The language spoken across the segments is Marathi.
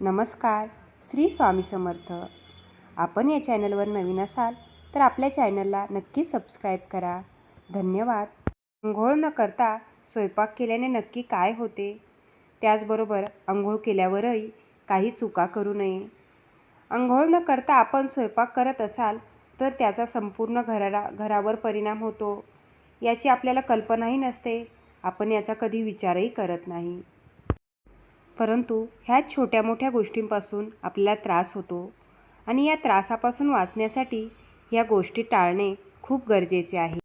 नमस्कार श्री स्वामी समर्थ. आपण या चॅनलवर नवीन असाल तर आपल्या चॅनलला नक्की सबस्क्राईब करा. धन्यवाद. आंघोळ न करता स्वयंपाक केल्याने नक्की काय होते? त्याचबरोबर आंघोळ केल्यावरही काही चुका करू नये. आंघोळ न करता आपण स्वयंपाक करत असाल तर त्याचा संपूर्ण घराला घरावर परिणाम होतो. याची आपल्याला कल्पनाही नसते. आपण याचा कधी विचारही करत नाही. परंतु ह्या छोट्या मोठ्या गोष्टींपासून आपल्याला त्रास होतो आणि या त्रासापासून वाचण्यासाठी या गोष्टी टाळणे खूप गरजेचे आहे.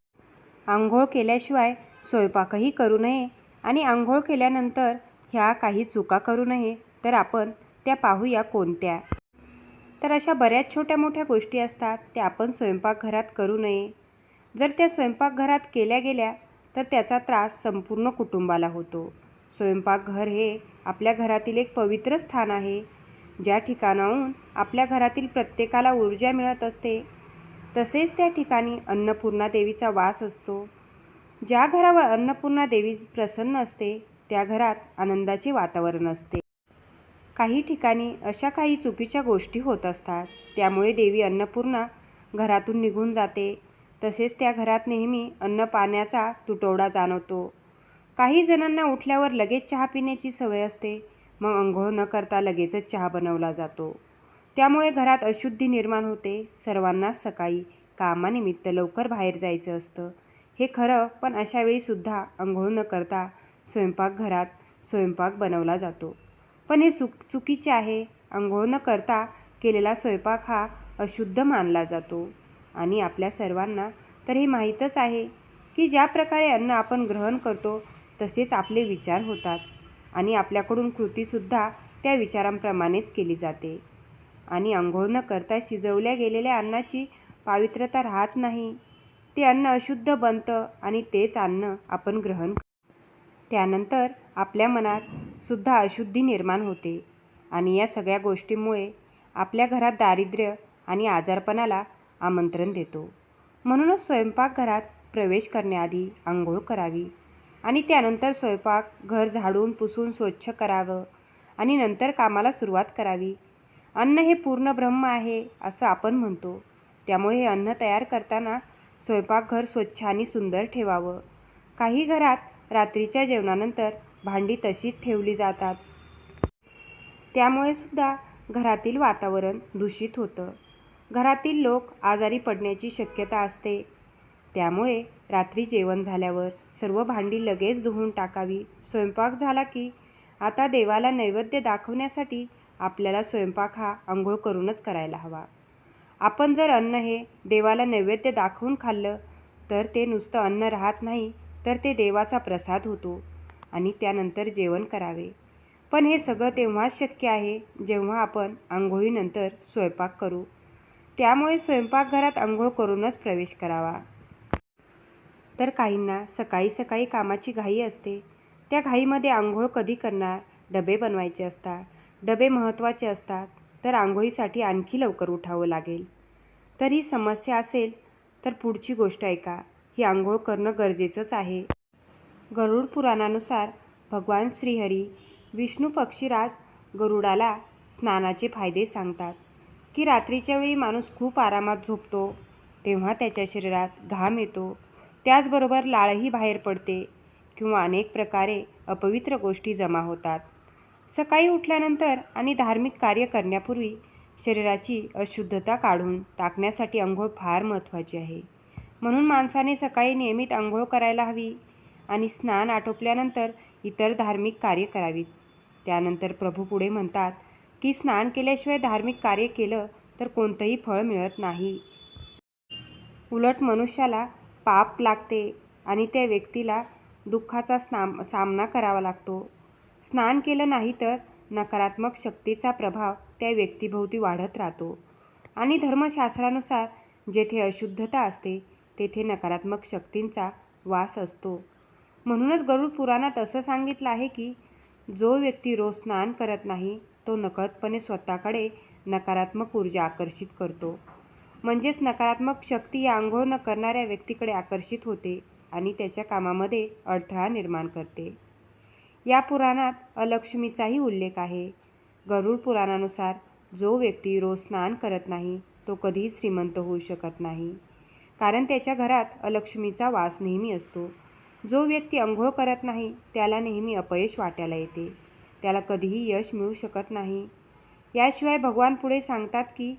आंघोळ केल्याशिवाय स्वयंपाकही करू नये आणि आंघोळ केल्यानंतर ह्या काही चुका करू नये तर आपण त्या पाहूया कोणत्या. तर अशा बऱ्याच छोट्या मोठ्या गोष्टी असतात त्या आपण स्वयंपाकघरात करू नये. जर त्या स्वयंपाकघरात केल्या गेल्या तर त्याचा त्रास संपूर्ण कुटुंबाला होतो. स्वयंपाकघर हे आपल्या घरातील एक पवित्र स्थान आहे. ज्या ठिकाणाहून आपल्या घरातील प्रत्येकाला ऊर्जा मिळत असते तसेच त्या ठिकाणी अन्नपूर्णा देवीचा वास असतो. ज्या घरावर अन्नपूर्णा देवी प्रसन्न असते त्या घरात आनंदाचे वातावरण असते. काही ठिकाणी अशा काही चुकीच्या गोष्टी होत असतात. त्यामुळे देवी अन्नपूर्णा घरातून निघून जाते. तसेच त्या घरात नेहमी अन्न पाण्याचा तुटवडा जाणवतो. काही जणांना उठल्यावर लगेच चहा पिण्याची सवय असते. मग अंघोळ न करता लगेचच चहा बनवला जातो. त्यामुळे घरात अशुद्धी निर्माण होते. सर्वांनाच सकाळी कामानिमित्त लवकर बाहेर जायचं असतं. हे खरं पण अशावेळीसुद्धा आंघोळ अंघोळ न करता स्वयंपाकघरात स्वयंपाक बनवला जातो. पण हे चुक चुकीचे आहे. अंघोळ न करता केलेला स्वयंपाक हा अशुद्ध मानला जातो. आणि आपल्या सर्वांना तर हे माहीतच आहे की ज्या प्रकारे अन्न आपण ग्रहण करतो तसेच आपले विचार होतात आणि आपल्याकडून कृतीसुद्धा त्या विचारांप्रमाणेच केली जाते. आणि आंघोळ न करता शिजवल्या गेलेल्या अन्नाची पावित्रता राहत नाही. ते अन्न अशुद्ध बनतं आणि तेच अन्न आपण ग्रहण त्यानंतर आपल्या मनात सुद्धा अशुद्धी निर्माण होते आणि या सगळ्या गोष्टींमुळे आपल्या घरात दारिद्र्य आणि आजारपणाला आमंत्रण देतो. म्हणूनच स्वयंपाकघरात प्रवेश करण्याआधी आंघोळ करावी. आणि त्यानंतर स्वयंपाक घर झाडून पुसून स्वच्छ करावं आणि नंतर कामाला सुरुवात करावी. अन्न हे पूर्ण ब्रह्म आहे असं आपण म्हणतो. त्यामुळे हे अन्न तयार करताना स्वयंपाकघर स्वच्छ आणि सुंदर ठेवावं. काही घरात रात्रीच्या जेवणानंतर भांडी तशीच ठेवली जातात. त्यामुळे सुद्धा घरातील वातावरण दूषित होतं. घरातील लोक आजारी पडण्याची शक्यता असते. त्यामुळे रात्री जेवण झाल्यावर सर्व भांडी लगेच धुवून टाकावी. स्वयंपाक झाला की आता देवाला नैवेद्य दाखवण्यासाठी आपल्याला स्वयंपाक हा आंघोळ करूनच करायला हवा. आपण जर अन्न हे देवाला नैवेद्य दाखवून खाल्लं तर ते नुसतं अन्न राहत नाही तर ते देवाचा प्रसाद होतो आणि त्यानंतर जेवण करावे. पण हे सगळं तेव्हाच शक्य आहे जेव्हा आपण आंघोळीनंतर स्वयंपाक करू. त्यामुळे स्वयंपाकघरात आंघोळ करूनच प्रवेश करावा. तर काहींना सकाळी सकाळी कामाची घाई असते. त्या घाईमध्ये आंघोळ कधी करणार? डबे बनवायचे असतात. डबे महत्त्वाचे असतात. तर आंघोळीसाठी आणखी लवकर उठावं लागेल. तर ही समस्या असेल तर पुढची गोष्ट ऐका. ही आंघोळ करणं गरजेचंच आहे. गरुड पुराणानुसार भगवान श्रीहरी विष्णू पक्षीराज गरुडाला स्नानाचे फायदे सांगतात. की रात्रीच्या वेळी माणूस खूप आरामात झोपतो तेव्हा त्याच्या शरीरात घाम येतो. त्याचबरोबर लाळही बाहेर पडते किंवा अनेक प्रकारे अपवित्र गोष्टी जमा होतात. सकाळी उठल्यानंतर आणि धार्मिक कार्य करण्यापूर्वी शरीराची अशुद्धता काढून टाकण्यासाठी आंघोळ फार महत्त्वाची आहे. म्हणून माणसाने सकाळी नियमित आंघोळ करायला हवी आणि स्नान आटोपल्यानंतर इतर धार्मिक कार्य करावीत. त्यानंतर प्रभू पुढे म्हणतात की स्नान केल्याशिवाय धार्मिक कार्य केलं तर कोणतंही फळ मिळत नाही. उलट मनुष्याला पाप लागते आणि त्या व्यक्तीला दुःखाचा स्नाम सामना करावा लागतो. स्नान केलं नाही तर नकारात्मक शक्तीचा प्रभाव त्या व्यक्तीभोवती वाढत राहतो. आणि धर्मशास्त्रानुसार जेथे अशुद्धता असते तेथे नकारात्मक शक्तींचा वास असतो. म्हणूनच गरुड पुराणात असं सांगितलं आहे की जो व्यक्ती रोज स्नान करत नाही तो नकळतपणे स्वतःकडे नकारात्मक ऊर्जा आकर्षित करतो. म्हणजेच नकारात्मक शक्ती या आंघोळ न करणाऱ्या व्यक्तीकडे आकर्षित होते आणि त्याच्या कामामध्ये अडथळा निर्माण करते. या पुराणात अलक्ष्मीचाही उल्लेख आहे. गरुड पुराणानुसार जो व्यक्ती रोज स्नान करत नाही तो कधीही श्रीमंत होऊ शकत नाही. कारण त्याच्या घरात अलक्ष्मीचा वास नेहमी असतो. जो व्यक्ती अंघोळ करत नाही त्याला नेहमी अपयश वाट्याला येते. त्याला कधीही यश मिळू शकत नाही. याशिवाय भगवान पुढे सांगतात की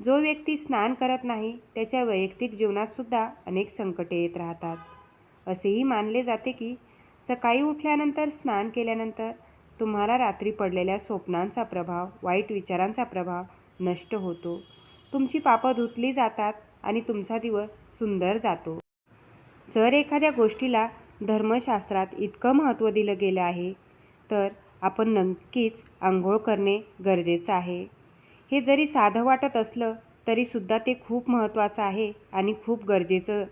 जो व्यक्ती स्नान करत नाही त्याच्या वैयक्तिक जीवनातसुद्धा अनेक संकटे येत राहतात. असेही मानले जाते की सकाळी उठल्यानंतर स्नान केल्यानंतर तुम्हाला रात्री पडलेल्या स्वप्नांचा प्रभाव वाईट विचारांचा प्रभाव नष्ट होतो. तुमची पापं धुतली जातात आणि तुमचा दिवस सुंदर जातो. जर एखाद्या गोष्टीला धर्मशास्त्रात इतकं महत्त्व दिलं गेलं आहे तर आपण नक्कीच आंघोळ करणे गरजेचं आहे. हे जरी साधं वाटत असलं तरीसुद्धा ते खूप महत्त्वाचं आहे आणि खूप गरजेचं.